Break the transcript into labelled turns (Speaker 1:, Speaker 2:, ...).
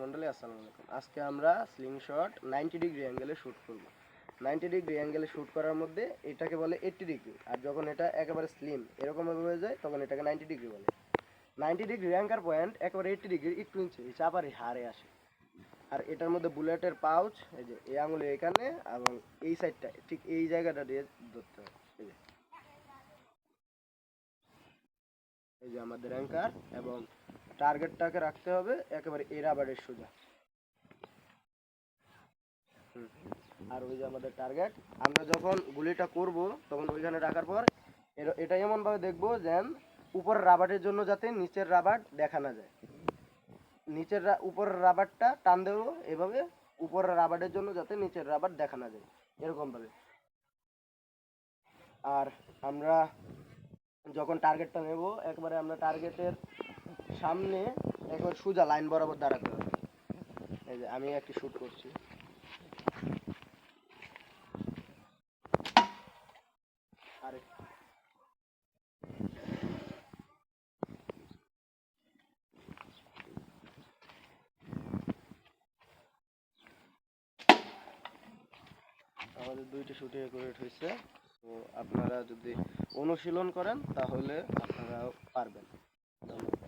Speaker 1: মন্ডলী, আসসালামু আলাইকুম। আজকে আমরা স্লিং শট নাইনটি ডিগ্রি অ্যাঙ্গেলে শ্যুট করব। নাইনটি ডিগ্রি অ্যাঙ্গেলে শ্যুট করার মধ্যে এটাকে বলে এইট্টি ডিগ্রি আর যখন এটা একেবারে স্লিম এরকমভাবে হয়ে যায়, তখন এটাকে নাইনটি ডিগ্রি বলে। নাইনটি ডিগ্রি অ্যাঙ্কার পয়েন্ট একেবারে এইট্টি ডিগ্রি একটু এই চাপার হারে আসে। আর এটার মধ্যে বুলেটের পাউচ এই যে, এই আঙুলে এখানে, এবং এই সাইডটা ঠিক এই জায়গাটা দিয়ে ধরতে হবে, এই যে। এই যে আমাদের অ্যাঙ্কার এবং টার্গেটটাকে রাখতে হবে, একেবারে এই রাবারের সোজা। আর ওই যে আমাদের টার্গেট আমরা যখন গুলিটা করব, তখন ওইখানে রাখার পর এটা এমনভাবে দেখব যেন উপরের রাবারের জন্য যাতে নিচের রাবার দেখা না যায়। নিচের উপরের রাবারটা টান দেবো, এভাবে উপরের রাবারের জন্য যাতে নিচের রাবার দেখা না যায়, এরকমভাবে। আর আমরা যখন টার্গেটটা নেব, একবারে আমরা টার্গেটের সামনে একবার সোজা লাইন বরাবর দাঁড়াতে হবে। এই যে আমি একটি শ্যুট করছি। আরে। আমাদের দুইটি শুটিং করে হয়েছে। তো আপনারা যদি অনুশীলন করেন, তাহলে আপনারা পারবেন। ধন্যবাদ।